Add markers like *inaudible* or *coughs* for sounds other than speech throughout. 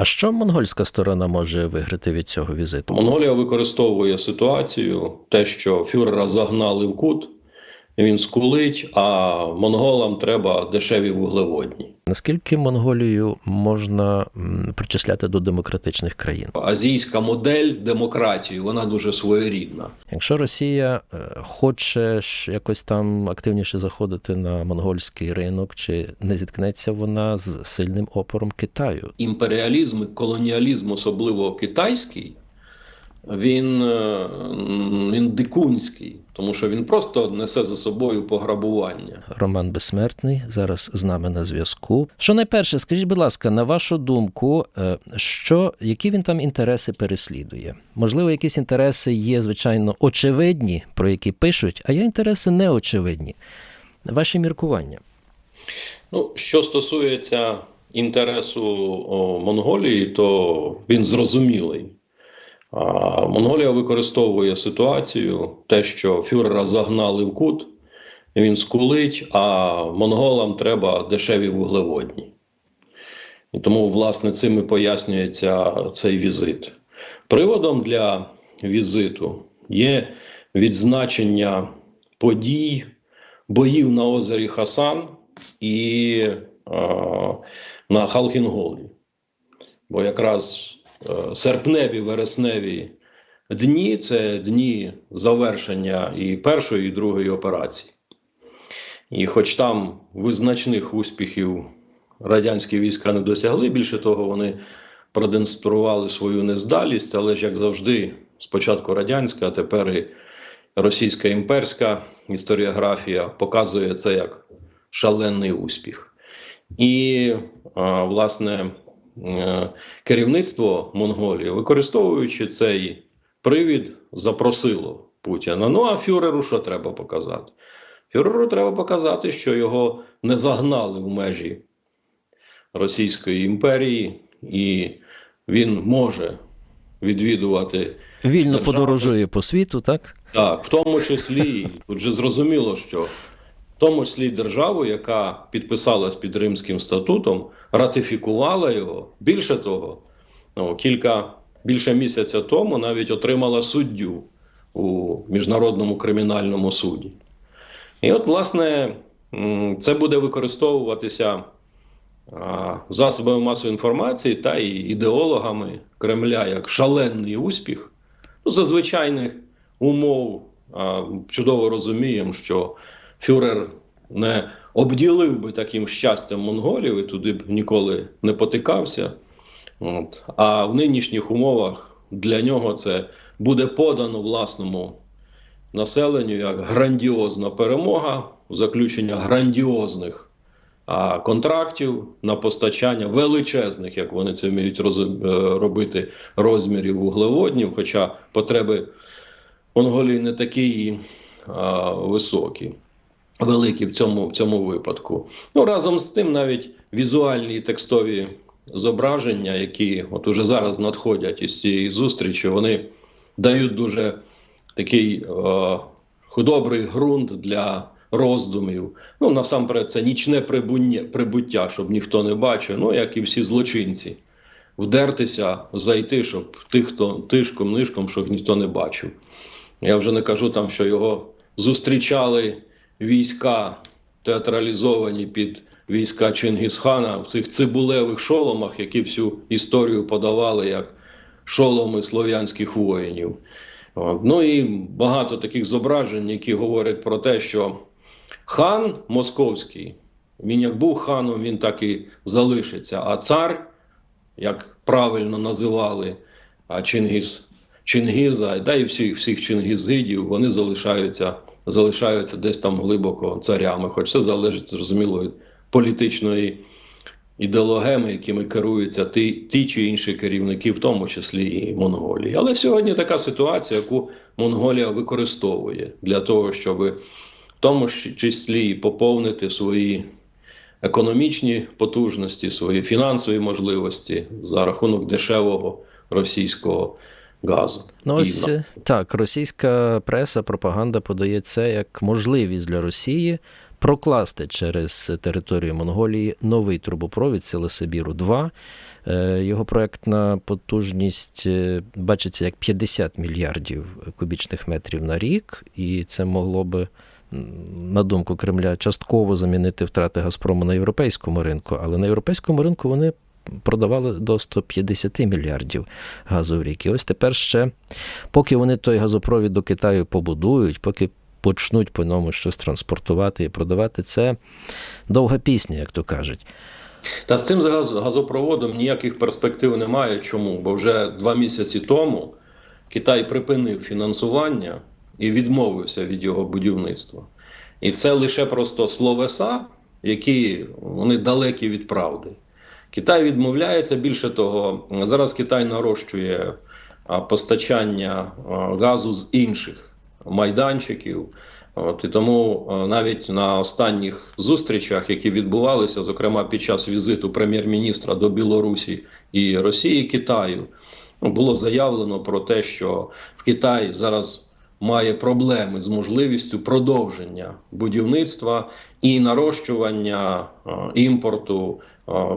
А що монгольська сторона може виграти від цього візиту? Монголія використовує ситуацію, те, що фюрера загнали в кут, він скулить, а монголам треба дешеві вуглеводні. Наскільки Монголію можна причисляти до демократичних країн? Азійська модель демократії вона дуже своєрідна. Якщо Росія е, хоче якось там активніше заходити на монгольський ринок, чи не зіткнеться вона з сильним опором Китаю? Імперіалізм і колоніалізм, особливо китайський, він, е, він дикунський, тому що він просто несе за собою пограбування. Роман Безсмертний зараз з нами на зв'язку. Що найперше, скажіть, будь ласка, на вашу думку, е, що які він там інтереси переслідує? Можливо, якісь інтереси є, звичайно, очевидні, про які пишуть, а є інтереси неочевидні. Ваші міркування. Ну, що стосується інтересу о, Монголії, то він зрозумілий. Монголія використовує ситуацію, те, що фюрера загнали в кут, він скулить, а монголам треба дешеві вуглеводні. І тому, власне, цим і пояснюється цей візит. Приводом для візиту є відзначення подій, боїв на озері Хасан і е, на Халкінголі. Бо якраз серпневі, вересневі дні це дні завершення і першої, і другої операції. І хоч там визначних успіхів радянські війська не досягли, більше того, вони продемонстрували свою нездалість, але ж як завжди, спочатку радянська, а тепер і російська імперська історіографія показує це як шалений успіх. І, власне, е, керівництво Монголії, використовуючи цей привід, запросило Путіна. Ну а фюреру що треба показати? Фюреру треба показати, що його не загнали в межі Російської імперії, і він може відвідувати Вільно Держава- подорожує по світу, так? так, в тому числі, тут же зрозуміло, що тому числі державу, яка підписалась під Римським статутом, ратифікувала його. Більше того, ну, кілька більше місяця тому навіть отримала суддю у Міжнародному кримінальному суді. І от, власне, це буде використовуватися засобами масової інформації та і ідеологами Кремля як шалений успіх. Ну, за звичайних умов чудово розуміємо, що фюрер не обділив би таким щастям монголів і туди б ніколи не потикався. От. А в нинішніх умовах для нього це буде подано власному населенню як грандіозна перемога, заключення грандіозних а, контрактів на постачання величезних, як вони це вміють розум- е, робити, розмірів вуглеводнів, хоча потреби Монголії не такі а, високі, великі в цьому, в цьому випадку. Ну, разом з тим, навіть візуальні і текстові зображення, які от уже зараз надходять із цієї зустрічі, вони дають дуже такий е, добрий ґрунт для роздумів. Ну, насамперед, це нічне прибуття, щоб ніхто не бачив, ну, як і всі злочинці. Вдертися, зайти, щоб тих, хто тишком, нишком, щоб ніхто не бачив. Я вже не кажу там, що його зустрічали війська театралізовані під війська Чингісхана в цих цибулевих шоломах, які всю історію подавали як шоломи слов'янських воїнів. Ну і багато таких зображень, які говорять про те, що хан московський, він як був ханом, він так і залишиться. А цар, як правильно називали Чингіз, Чингіза, да і всіх, всіх чингізидів, вони залишаються, залишаються десь там глибоко царями. Хоч це залежить, зрозуміло, від політичної ідеологеми, якими керуються ті, ті чи інші керівники, в тому числі і Монголії. Але сьогодні така ситуація, яку Монголія використовує для того, щоб в тому числі поповнити свої економічні потужності, свої фінансові можливості за рахунок дешевого російського газу. Ну ось І, так, російська преса, пропаганда подає це як можливість для Росії прокласти через територію Монголії новий трубопровід Сили Сибіру 2 Е, Його проектна потужність е, бачиться як 50 мільярдів кубічних метрів на рік, і це могло би, на думку Кремля, частково замінити втрати Газпрому на європейському ринку. Але на європейському ринку вони продавали до 150 мільярдів газу в рік. І ось тепер ще, поки вони той газопровід до Китаю побудують, поки почнуть по ньому щось транспортувати і продавати, це довга пісня, як то кажуть. Та з цим газопроводом ніяких перспектив немає. Чому? Бо вже два місяці тому Китай припинив фінансування і відмовився від його будівництва. І це лише просто словеса, які вони далекі від правди. Китай відмовляється. Більше того, зараз Китай нарощує постачання газу з інших майданчиків. От і тому е, навіть на останніх зустрічах, які відбувалися, зокрема під час візиту прем'єр-міністра до Білорусі і Росії, Китаю, ну, було заявлено про те, що в Китаї зараз має проблеми з можливістю продовження будівництва і нарощування е, імпорту е,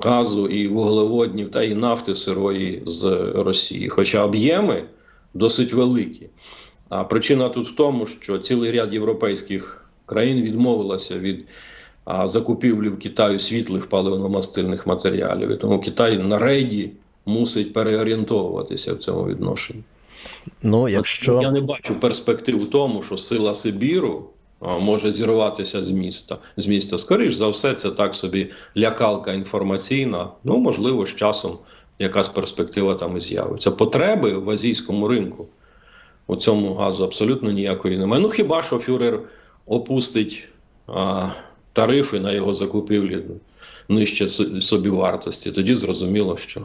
газу і вуглеводнів та і нафти сирої з Росії. Хоча об'єми досить великі. А причина тут в тому, що цілий ряд європейських країн відмовилася від закупівлі в Китаю світлих паливно-мастильних матеріалів. І тому Китай на рейді мусить переорієнтовуватися в цьому відношенні. Ну, якщо Я не бачу перспектив в тому, що сила Сибіру може зірватися з міста. З міста, скоріш за все, це так собі лякалка інформаційна. Ну, можливо, з часом якась перспектива там і з'явиться. Потреби в азійському ринку у цьому газу абсолютно ніякої немає. Ну хіба що фюрер опустить а, тарифи на його закупівлі нижче со- собівартості, тоді зрозуміло, що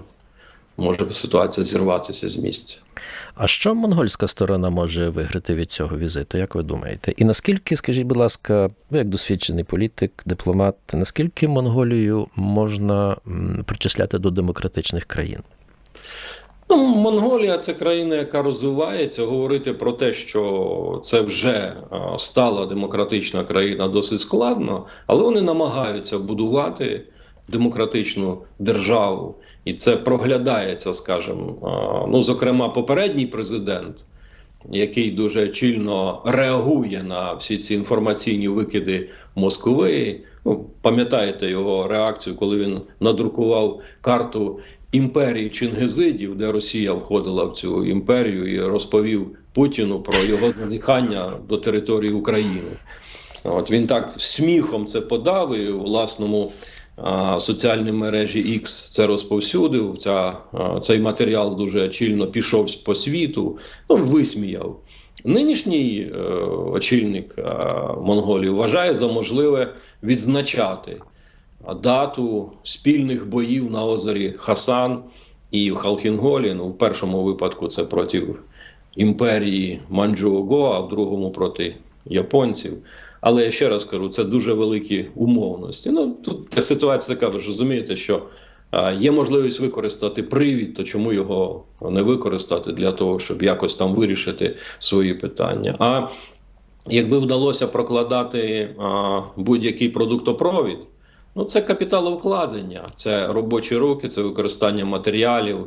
може ситуація зірватися з місця. А що монгольська сторона може виграти від цього візиту, як ви думаєте? І наскільки, скажіть, будь ласка, ви як досвідчений політик, дипломат, наскільки Монголію можна причисляти до демократичних країн? Ну, Монголія це країна, яка розвивається. Говорити про те, що це вже стала демократична країна, досить складно, але вони намагаються будувати демократичну державу, і це проглядається, скажімо, ну зокрема, попередній президент. Який дуже чільно реагує на всі ці інформаційні викиди Москви. Ну, пам'ятаєте його реакцію, коли він надрукував карту імперії Чингизидів, де Росія входила в цю імперію, і розповів Путіну про його зазіхання до території України. От він так сміхом це подав і власному а, соціальній мережі X це розповсюдив. Ця, цей матеріал дуже чільно пішов по світу, ну, висміяв. Нинішній е, очільник е, Монголії вважає за можливе відзначати дату спільних боїв на озері Хасан і в Халхінголі. Ну, в першому випадку це проти імперії Манчжоуго, а в другому проти японців. Але я ще раз кажу, це дуже великі умовності. Ну тут ситуація така, ви ж розумієте, що є можливість використати привід, то чому його не використати для того, щоб якось там вирішити свої питання. А якби вдалося прокладати будь-який продуктопровід, ну це капіталовкладення, це робочі руки, це використання матеріалів.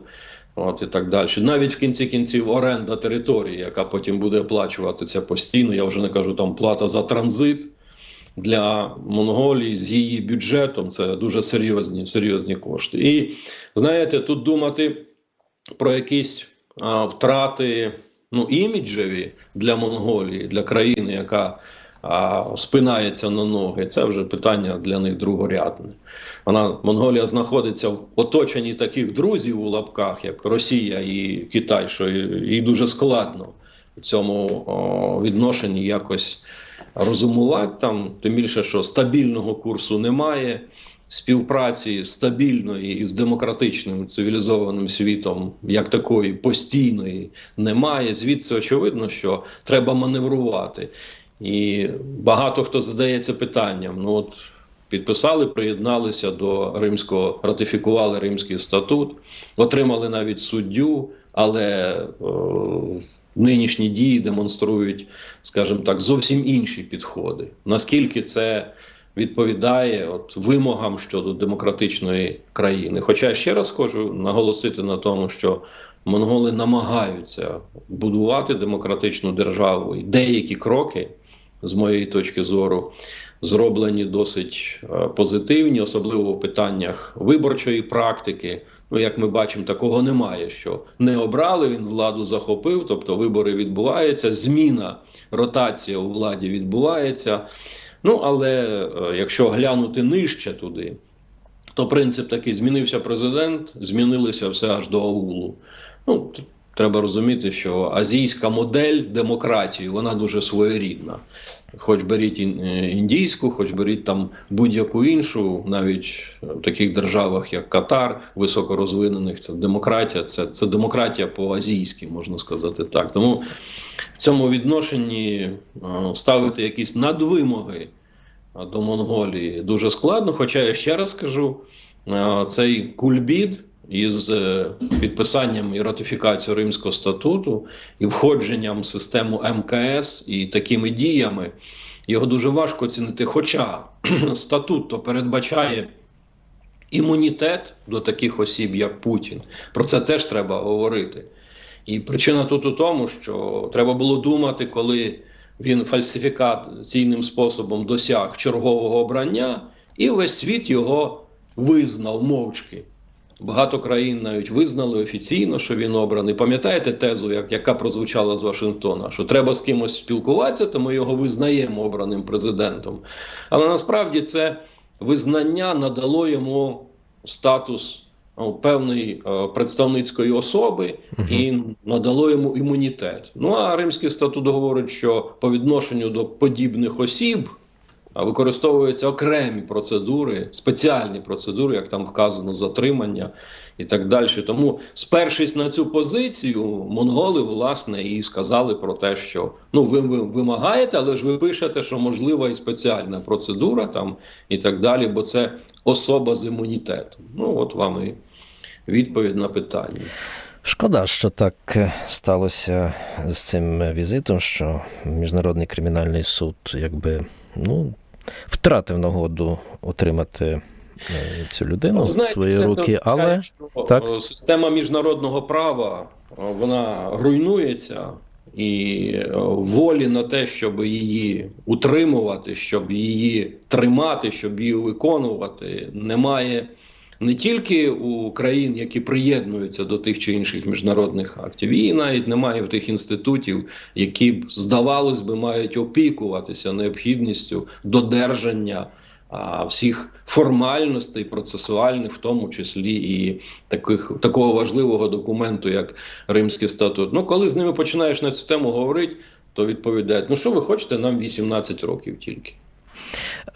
От і так далі. Навіть в кінці кінців оренда території, яка потім буде оплачуватися постійно. Я вже не кажу там плата за транзит для Монголії з її бюджетом. Це дуже серйозні, серйозні кошти. І знаєте, тут думати про якісь а, втрати ну, іміджеві для Монголії, для країни, яка а, спинається на ноги. Це вже питання для них другорядне. Вона Монголія знаходиться в оточенні таких друзів у лапках, як Росія і Китай, що їй дуже складно в цьому відношенні якось розумувати там, тим більше, що стабільного курсу немає. Співпраці стабільної із демократичним цивілізованим світом, як такої постійної, немає. Звідси очевидно, що треба маневрувати. І багато хто задається питанням: ну от підписали, приєдналися до римського, ратифікували Римський статут, отримали навіть суддю, але е, нинішні дії демонструють, скажімо так, зовсім інші підходи. Наскільки це відповідає от вимогам щодо демократичної країни. Хоча ще раз хочу наголосити на тому, що монголи намагаються будувати демократичну державу, і деякі кроки, з моєї точки зору, зроблені досить е, позитивні, особливо в питаннях виборчої практики. Ну, як ми бачимо, такого немає. Що не обрали, він владу захопив, тобто вибори відбуваються, зміна, ротація у владі відбувається. Ну, але е, якщо глянути нижче туди, то принцип такий: змінився президент, змінилося все аж до аулу. Ну, треба розуміти, що азійська модель демократії вона дуже своєрідна. Хоч беріть е, індійську, хоч беріть там будь-яку іншу, навіть в таких державах, як Катар, високорозвинених, це демократія, це, це демократія по-азійськи, можна сказати так. Тому в цьому відношенні е, ставити якісь надвимоги е, до Монголії дуже складно. Хоча я ще раз кажу, е, цей кульбід із е, підписанням і ратифікацією Римського статуту і входженням в систему МКС і такими діями його дуже важко оцінити. Хоча *clears throat* статут то передбачає імунітет до таких осіб, як Путін. Про це теж треба говорити. І причина тут у тому, що треба було думати, коли він фальсифікаційним способом досяг чергового обрання, і весь світ його визнав мовчки. Багато країн навіть визнали офіційно, що він обраний. Пам'ятаєте тезу, як, яка прозвучала з Вашингтона, що треба з кимось спілкуватися, то ми його визнаємо обраним президентом. Але насправді це визнання надало йому статус ну, певної е, представницької особи і надало йому імунітет. Ну а Римський статут говорить, що по відношенню до подібних осіб використовуються окремі процедури, спеціальні процедури, як там вказано, затримання і так далі. Тому, спершись на цю позицію, монголи власне і сказали про те, що ну ви, ви вимагаєте, але ж ви пишете, що можлива і спеціальна процедура там і так далі, бо це особа з імунітетом. Ну от вам і відповідь на питання. Шкода, що так е, сталося з цим візитом, що Міжнародний кримінальний суд якби ну, втратив нагоду отримати е, цю людину в свої це руки, означає, але що, так. е, система міжнародного права е, вона руйнується, і волі на те, щоб її утримувати, щоб її тримати, щоб її виконувати, немає не тільки у країн, які приєднуються до тих чи інших міжнародних актів, і навіть немає в тих інститутів, які б здавалось би мають опікуватися необхідністю додержання всіх формальностей процесуальних, в тому числі і таких такого важливого документу, як Римський статут. Ну, коли з ними починаєш на цю тему говорити, то відповідають: ну що ви хочете, нам 18 років тільки.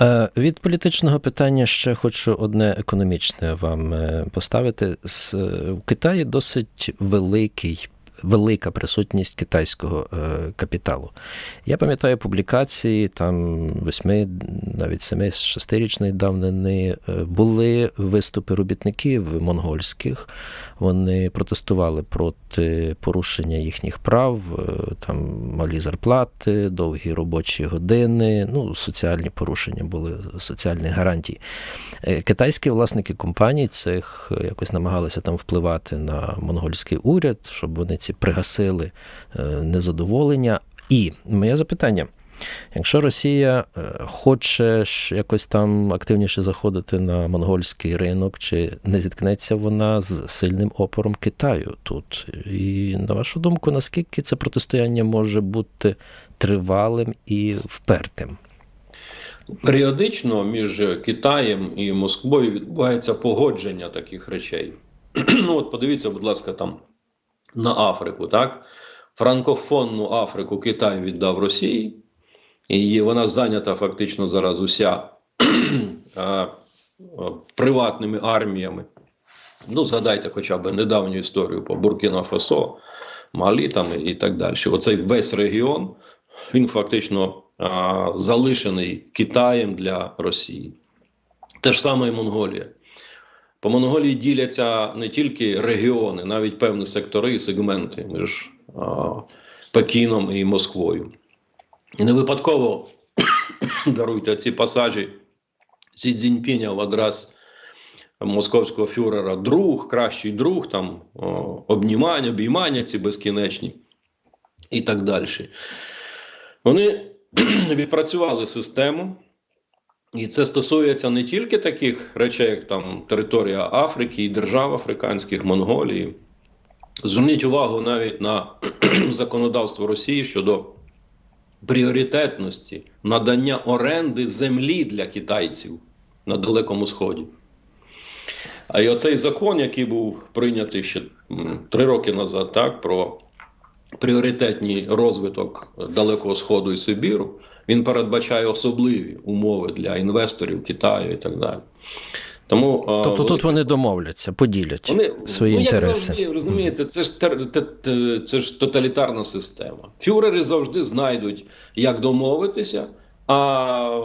Е, Від політичного питання ще хочу одне економічне вам е, поставити. З- е, Китаї досить великий. Велика присутність китайського е, капіталу. Я пам'ятаю публікації там восьми, навіть семи, шестирічної давнини е, були виступи робітників монгольських. Вони протестували проти порушення їхніх прав, е, там малі зарплати, довгі робочі години, ну, соціальні порушення були, соціальні гарантії. Е, Китайські власники компаній цих якось намагалися там впливати на монгольський уряд, щоб вони ці пригасили е, незадоволення. І моє запитання. Якщо Росія е, хоче якось там активніше заходити на монгольський ринок, чи не зіткнеться вона з сильним опором Китаю тут? І на вашу думку, наскільки це протистояння може бути тривалим і впертим? Періодично між Китаєм і Москвою відбувається погодження таких речей. *clears throat* ну от подивіться, будь ласка, там на Африку, так? Франкофонну Африку Китай віддав Росії, і вона зайнята фактично зараз уся *clears throat* приватними арміями. Ну, згадайте хоча б недавню історію по Буркіна Фасо, Малі там і так далі. Оцей весь регіон він фактично а, залишений Китаєм для Росії. Те ж саме і Монголія. По Монголії діляться не тільки регіони, навіть певні сектори і сегменти між а, Пекіном і Москвою. І не випадково *coughs* даруйте ці пасажі Сі Цзіньпіня в адрес московського фюрера друг, кращий друг, там о, обнімання, обіймання ці безкінечні і так далі. Вони *coughs* відпрацювали систему, і це стосується не тільки таких речей, як там територія Африки і держав африканських, Монголії. Зверніть увагу навіть на *clears throat* законодавство Росії щодо пріоритетності надання оренди землі для китайців на Далекому Сході. А і оцей закон, який був прийнятий ще три роки назад, так, про пріоритетний розвиток Далекого Сходу і Сибіру, він передбачає особливі умови для інвесторів Китаю і так далі. Тому, е, Тобто велика- тут вони домовляться, поділять вони, свої ну, як інтереси. завжди, розумієте, це ж, тер, те- те- це ж тоталітарна система. Фюрери завжди знайдуть, як домовитися, а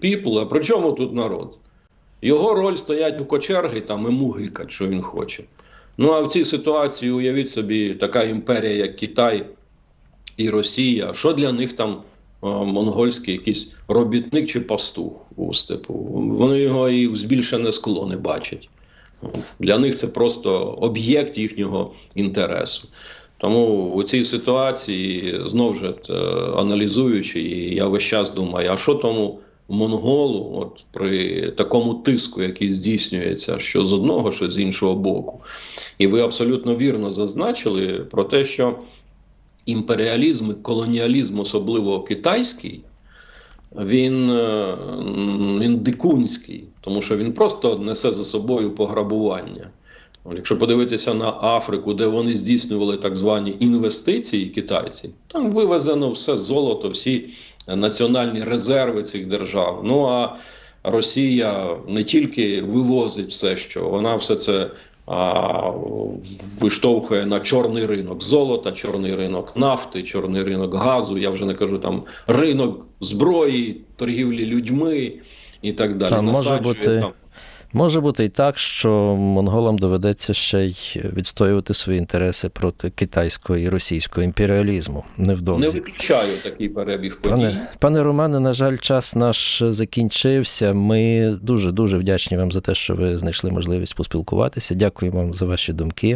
піпл, а при чому тут народ? Його роль стоять у кочерги там і мугикать, що він хоче. Ну а в цій ситуації уявіть собі, така імперія, як Китай і Росія, що для них там монгольський якийсь робітник чи пастух у степу? Вони його і в збільшене скло не бачать. Для них це просто об'єкт їхнього інтересу. Тому у цій ситуації знову ж е, аналізуючи, я весь час думаю, а що тому монголу, от при такому тиску, який здійснюється що з одного, що з іншого боку. І ви абсолютно вірно зазначили про те, що імперіалізм і колоніалізм, особливо китайський, він, е, він дикунський, тому що він просто несе за собою пограбування. Якщо подивитися на Африку, де вони здійснювали так звані інвестиції, китайці, там вивезено все золото, всі національні резерви цих держав. Ну а Росія не тільки вивозить все, що вона все це виштовхує на чорний ринок золота, чорний ринок нафти, чорний ринок газу. Я вже не кажу там ринок зброї, торгівлі людьми і так далі. Там може бути- там Може бути і так, що монголам доведеться ще й відстоювати свої інтереси проти китайського і російського імперіалізму Не невдовзі. виключаю такий перебіг подій. Пане, пане Романе, на жаль, час наш закінчився. Ми дуже дуже вдячні вам за те, що ви знайшли можливість поспілкуватися. Дякуємо вам за ваші думки.